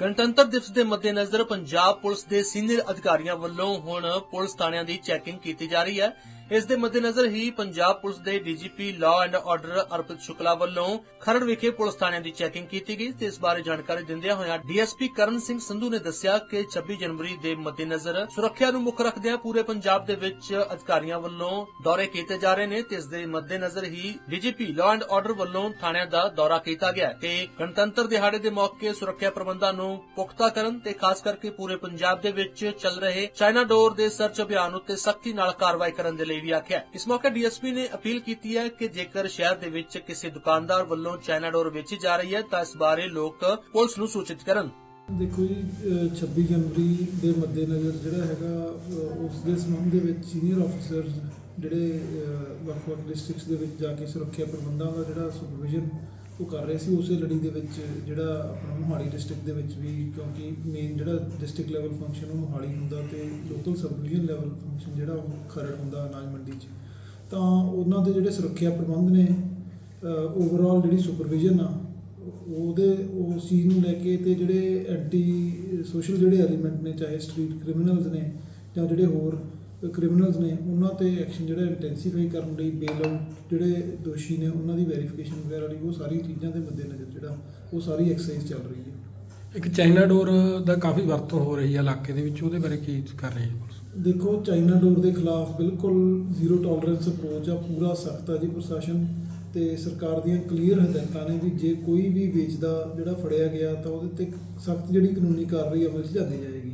ਗਣਤੰਤਰ ਦਿਵਸ ਦੇ ਮੱਦੇਨਜ਼ਰ ਪੰਜਾਬ ਪੁਲਿਸ ਦੇ ਸੀਨੀਅਰ ਅਧਿਕਾਰੀਆਂ ਵੱਲੋਂ ਹੁਣ ਪੁਲਿਸ ਥਾਣਿਆਂ ਦੀ ਚੈਕਿੰਗ ਕੀਤੀ ਜਾ ਰਹੀ ਹੈ। ਇਸ ਦੇ ਮੱਦੇਨਜ਼ਰ ਹੀ ਪੰਜਾਬ ਪੁਲਿਸ ਦੇ DGP law and order Arpit Shukla ਵੱਲੋਂ ਖਰੜ ਵਿਖੇ ਪੁਲਿਸ ਥਾਣਿਆਂ ਦੀ ਚੈਕਿੰਗ ਕੀਤੀ ਗਈ ਤੇ ਇਸ ਬਾਰੇ ਜਾਣਕਾਰੀ ਦਿੰਦਿਆਂ ਹੋਇਆਂ ਡੀਐਸਪੀ ਕਰਨ ਸਿੰਘ ਸੰਧੂ ਨੇ ਦੱਸਿਆ ਕਿ 26 ਜਨਵਰੀ ਦੇ ਮੱਦੇਨਜ਼ਰ ਸੁਰੱਖਿਆ ਨੂੰ ਮੁੱਖ ਰੱਖਦਿਆਂ ਪੂਰੇ ਪੰਜਾਬ ਦੇ ਵਿੱਚ ਅਧਿਕਾਰੀਆਂ ਵੱਲੋਂ ਦੌਰੇ ਕੀਤੇ ਜਾ ਰਹੇ ਨੇ ਤੇ ਇਸ ਦੇ ਮੱਦੇਨਜ਼ਰ ਹੀ ਡੀਜੀਪੀ ਲਾਅ ਐਂਡ ਆਰਡਰ ਵੱਲੋਂ ਥਾਣਿਆਂ ਦਾ ਦੌਰਾ ਕੀਤਾ ਗਿਆ ਹੈ ਤੇ ਗਣਤੰਤਰ ਦਿਹਾੜੇ ਦੇ ਮੌਕੇ ਸੁਰੱਖਿਆ ਪ੍ਰਬੰਧਾਂ ਨੂੰ ਪੁਖਤਾ ਕਰਨ ਤੇ ਖਾਸ ਕਰਕੇ ਪੂਰੇ ਪੰਜਾਬ ਦੇ ਵਿੱਚ ਚੱਲ ਰਹੇ ਚਾਈਨਾ ਡੋਰ ਦੇ ਸਰਚ ਅਭਿਆਨ ਉੱਤੇ ਸਖਤੀ ਨਾਲ ਕਾਰਵਾਈ ਕਰਨ ਦੇ ਲਈ ਵੀ ਆਖਿਆ ਇਸ ਮੌਕੇ ਡੀਐਸਪੀ ਨੇ ਅਪੀਲ ਕੀਤੀ ਹੈ ਕਿ ਜੇਕਰ ਸ਼ਹਿਰ ਦੇ ਵਿੱਚ ਕਿਸੇ ਦੁਕਾਨਦਾਰ ਵੱਲੋਂ ਚਾਈਨਾ ਡੋਰ ਵੇਚੀ ਜਾ ਰਹੀ ਹੈ, ਤਾਂ ਇਸ ਬਾਰੇ ਲੋਕ ਪੁਲਿਸ ਨੂੰ ਸੂਚਿਤ ਕਰਨ। ਦੇਖੋ ਜੀ, ਅਹ 26 ਜਨਵਰੀ ਦੇ ਮੱਦੇਨਜ਼ਰ ਜਿਹੜਾ ਹੈਗਾ ਉਸ ਦੇ ਸੰਬੰਧ ਦੇ ਵਿੱਚ ਸੀਨੀਅਰ ਆਫੀਸਰਸ ਜਿਹੜੇ ਵੱਖ-ਵੱਖ ਡਿਸਟ੍ਰਿਕਟਸ ਦੇ ਵਿੱਚ ਜਾ ਕੇ ਸੁਰੱਖਿਆ ਪ੍ਰਬੰਧਾਂ ਦਾ ਜਿਹੜਾ ਸੁਪਰਵਿਜ਼ਨ ਉਹ ਕਰ ਰਹੇ ਸੀ ਉਸੇ ਲੜੀ ਦੇ ਵਿੱਚ ਜਿਹੜਾ ਆਪਣਾ ਮੋਹਾਲੀ ਡਿਸਟ੍ਰਿਕਟ ਦੇ ਵਿੱਚ ਵੀ, ਕਿਉਂਕਿ ਮੇਨ ਜਿਹੜਾ ਡਿਸਟ੍ਰਿਕਟ ਲੈਵਲ ਫੰਕਸ਼ਨ ਉਹ ਮੋਹਾਲੀ ਹੁੰਦਾ ਤੇ local sub subdivision level function ਜਿਹੜਾ ਉਹ ਖਰੜ ਹੁੰਦਾ ਅਨਾਜ ਮੰਡੀ 'ਚ। ਤਾਂ ਉਹਨਾਂ ਦੇ ਜਿਹੜੇ ਸੁਰੱਖਿਆ ਪ੍ਰਬੰਧ ਨੇ ਓਵਰਆਲ ਜਿਹੜੀ ਸੁਪਰਵਿਜ਼ਨ ਆ, ਉਹਦੇ ਉਸ ਚੀਜ਼ ਨੂੰ ਲੈ ਕੇ ਤੇ ਜਿਹੜੇ ਐਂਟੀ ਸੋਸ਼ਲ ਜਿਹੜੇ ਐਲੀਮੈਂਟ ਨੇ, ਚਾਹੇ ਸਟਰੀਟ ਕ੍ਰਿਮੀਨਲਸ ਨੇ ਜਾਂ ਜਿਹੜੇ ਹੋਰ ਕ੍ਰਿਮੀਨਲਸ ਨੇ ਉਹਨਾਂ ਤੇ ਐਕਸ਼ਨ ਜਿਹੜਾ ਇੰਟੈਂਸੀਫਾਈ ਕਰਨ ਲਈ ਬੇਲ ਆਊਟ ਜਿਹੜੇ ਦੋਸ਼ੀ ਨੇ ਉਹਨਾਂ ਦੀ ਵੈਰੀਫਿਕੇਸ਼ਨ ਵਗੈਰਾ ਲਈ ਉਹ ਸਾਰੀ ਚੀਜ਼ਾਂ ਦੇ ਮੱਦੇਨਜ਼ਰ ਜਿਹੜਾ ਉਹ ਸਾਰੀ ਐਕਸਰਸਾਈਜ਼ ਚੱਲ ਰਹੀ ਹੈ। ਇੱਕ ਚਾਈਨਾ ਡੋਰ ਦਾ ਕਾਫੀ ਵਰਤੋਂ ਹੋ ਰਹੀ ਹੈ ਇਲਾਕੇ ਦੇ ਵਿੱਚ ਉਹਦੇ ਬਾਰੇ ਕੀ ਕਰ ਰਹੀ ਹੈ ਪੁਲਿਸ? ਦੇਖੋ ਚਾਈਨਾ ਡੋਰ ਦੇ ਖਿਲਾਫ ਬਿਲਕੁਲ ਜ਼ੀਰੋ ਟੋਲਰੈਂਸ ਅਪਰੋਚ ਆ ਪੂਰਾ ਸਖਤ ਆ ਜੀ ਪ੍ਰਸ਼ਾਸਨ ਤੇ ਸਰਕਾਰ ਦੀਆਂ ਕਲੀਅਰ ਹਦਾਇਤਾਂ ਨੇ ਵੀ ਜੇ ਕੋਈ ਵੀ ਵੇਚਦਾ ਜਿਹੜਾ ਫੜਿਆ ਗਿਆ ਤਾਂ ਉਹਦੇ ਤੇ ਸਖਤ ਜਿਹੜੀ ਕਾਨੂੰਨੀ ਕਾਰਵਾਈ ਅਮਲ 'ਚ ਲਿਆਂਦੀ ਜਾਏਗੀ।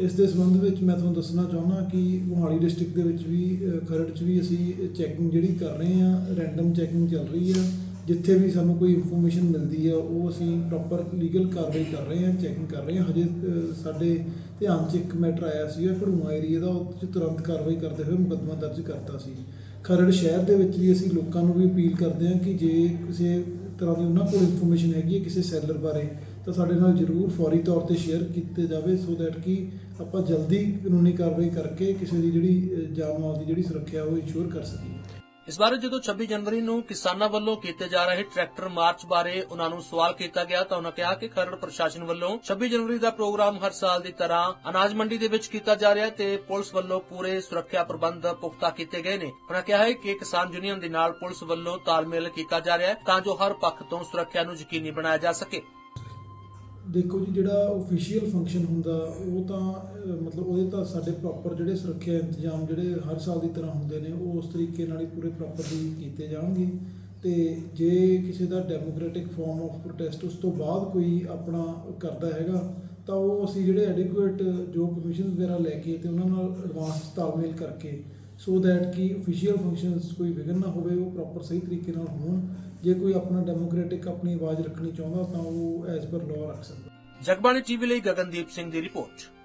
ਇਸ ਦੇ ਸੰਬੰਧ ਵਿੱਚ ਮੈਂ ਤੁਹਾਨੂੰ ਦੱਸਣਾ ਚਾਹੁੰਦਾ ਕਿ ਮੋਹਾਲੀ ਡਿਸਟ੍ਰਿਕਟ ਦੇ ਵਿੱਚ ਵੀ ਖਰੜ 'ਚ ਵੀ ਅਸੀਂ ਚੈਕਿੰਗ ਜਿਹੜੀ ਕਰ ਰਹੇ ਆ ਰੈਂਡਮ ਚੈਕਿੰਗ ਚੱਲ ਰਹੀ ਆ। ਜਿੱਥੇ ਵੀ ਸਾਨੂੰ ਕੋਈ ਇਨਫੋਰਮੇਸ਼ਨ ਮਿਲਦੀ ਆ, ਉਹ ਅਸੀਂ ਪ੍ਰੋਪਰ ਲੀਗਲ ਕਾਰਵਾਈ ਕਰ ਰਹੇ ਆ ਚੈਕਿੰਗ ਕਰ ਰਹੇ ਆ ਹਜੇ ਸਾਡੇ ਧਿਆਨ 'ਚ ਇੱਕ ਮੈਟਰ ਆਇਆ ਸੀਗਾ ਘੜੂਆ ਏਰੀਆ ਦਾ, ਉਹ 'ਚ ਤੁਰੰਤ ਕਾਰਵਾਈ ਕਰਦੇ ਹੋਏ ਮੁਕੱਦਮਾ ਦਰਜ ਕਰਤਾ ਸੀ। ਖਰੜ ਸ਼ਹਿਰ ਦੇ ਵਿੱਚ ਵੀ ਅਸੀਂ ਲੋਕਾਂ ਨੂੰ ਵੀ ਅਪੀਲ ਕਰਦੇ ਹਾਂ ਕਿ ਜੇ ਕਿਸੇ ਤਰ੍ਹਾਂ ਦੀ ਉਹਨਾਂ ਕੋਲ ਇਨਫੋਰਮੇਸ਼ਨ ਹੈਗੀ ਹੈ ਕਿਸੇ ਸੈਲਰ ਬਾਰੇ, ਤਾਂ ਸਾਡੇ ਨਾਲ ਜਰੂਰ ਫੌਰੀ ਤੌਰ ਤੇ ਸ਼ੇਅਰ ਕੀਤੇ ਜਾਵੇ ਸੋ ਦੈਟ ਕਿ ਆਪਾਂ ਜਲਦੀ ਕਾਨੂੰਨੀ ਕਾਰਵਾਈ ਕਰਕੇ ਕਿਸੇ ਦੀ ਜਿਹੜੀ ਜਾਨ ਮਾਲ ਦੀ ਜਿਹੜੀ ਸੁਰੱਖਿਆ ਉਹ ਇੰਸ਼ੋਰ ਕਰ ਸਕੀਏ। ਇਸ ਬਾਰੇ ਜਦੋਂ 26 ਜਨਵਰੀ ਨੂੰ ਕਿਸਾਨਾਂ ਵੱਲੋਂ ਕੀਤੇ ਜਾ ਰਹੇ ਟਰੈਕਟਰ ਮਾਰਚ ਬਾਰੇ ਉਹਨਾਂ ਨੂੰ ਸਵਾਲ ਕੀਤਾ ਗਿਆ ਤਾਂ ਉਹਨਾਂ ਕਿਹਾ ਕਿ ਖਰੜ ਪ੍ਰਸ਼ਾਸਨ ਵੱਲੋਂ 26 ਜਨਵਰੀ ਦਾ ਪ੍ਰੋਗਰਾਮ ਹਰ ਸਾਲ ਦੀ ਤਰ੍ਹਾਂ ਅਨਾਜ ਮੰਡੀ ਦੇ ਵਿੱਚ ਕੀਤਾ ਜਾ ਰਿਹਾ ਹੈ ਤੇ ਪੁਲਿਸ ਵੱਲੋਂ ਪੂਰੇ ਸੁਰੱਖਿਆ ਪ੍ਰਬੰਧ ਪੁਖਤਾ ਕੀਤੇ ਗਏ ਨੇ। ਉਹਨਾਂ ਕਿਹਾ ਹੈ ਕਿ ਕਿਸਾਨ ਯੂਨੀਅਨ ਦੇ ਨਾਲ ਪੁਲਿਸ ਵੱਲੋਂ ਤਾਲਮੇਲ ਕੀਤਾ ਜਾ ਰਿਹਾ ਹੈ ਤਾਂ ਜੋ ਹਰ ਪੱਖ ਤੋਂ ਸੁਰੱਖਿਆ ਨੂੰ ਯਕੀਨੀ ਬਣਾਇਆ ਜਾ ਸਕੇ। ਦੇਖੋ ਜੀ, ਜਿਹੜਾ ਅਫੀਸ਼ੀਅਲ ਫੰਕਸ਼ਨ ਹੁੰਦਾ, ਉਹ ਤਾਂ ਮਤਲਬ ਉਹਦੇ ਤਾਂ ਸਾਡੇ ਪ੍ਰੋਪਰ ਜਿਹੜੇ ਸੁਰੱਖਿਆ ਇੰਤਜ਼ਾਮ ਜਿਹੜੇ ਹਰ ਸਾਲ ਦੀ ਤਰ੍ਹਾਂ ਹੁੰਦੇ ਨੇ, ਉਹ ਉਸ ਤਰੀਕੇ ਨਾਲ ਹੀ ਪੂਰੇ ਪ੍ਰੋਪਰਲੀ ਕੀਤੇ ਜਾਣਗੇ। ਤੇ ਜੇ ਕਿਸੇ ਦਾ ਡੈਮੋਕ੍ਰੈਟਿਕ ਫਾਰਮ ਆਫ ਪ੍ਰੋਟੈਸਟ ਉਸ ਤੋਂ ਬਾਅਦ ਕੋਈ ਆਪਣਾ ਕਰਦਾ ਹੈਗਾ, ਤਾਂ ਉਹ ਅਸੀਂ ਜਿਹੜੇ ਐਡਿਕੁਏਟ ਜੋ ਪਰਮਿਸ਼ਨ ਵਗੈਰਾ ਲੈ ਕੇ ਤੇ ਉਹਨਾਂ ਨਾਲ ਐਡਵਾਂਸ ਤਾਲਮੇਲ ਕਰਕੇ ਸੋ ਦੈਟ ਕਿ ਅਫੀਸ਼ੀਅਲ ਫੰਕਸ਼ਨਸ ਕੋਈ ਵਿਘਨ ਨਾ ਹੋਵੇ ਉਹ ਪ੍ਰੋਪਰ ਸਹੀ ਤਰੀਕੇ ਨਾਲ ਹੋਣ ਜੇ ਕੋਈ ਆਪਣਾ ਡੈਮੋਕ੍ਰੈਟਿਕ ਆਪਣੀ ਆਵਾਜ਼ ਰੱਖਣੀ ਚਾਹੁੰਦਾ ਤਾਂ ਉਹ ਐਜ਼ ਪਰ ਲਾਅ ਰੱਖ ਸਕਦਾ ਜਗਬਾਣੀ ਟੀਵੀ ਲਈ ਗਗਨਦੀਪ ਸਿੰਘ ਦੀ ਰਿਪੋਰਟ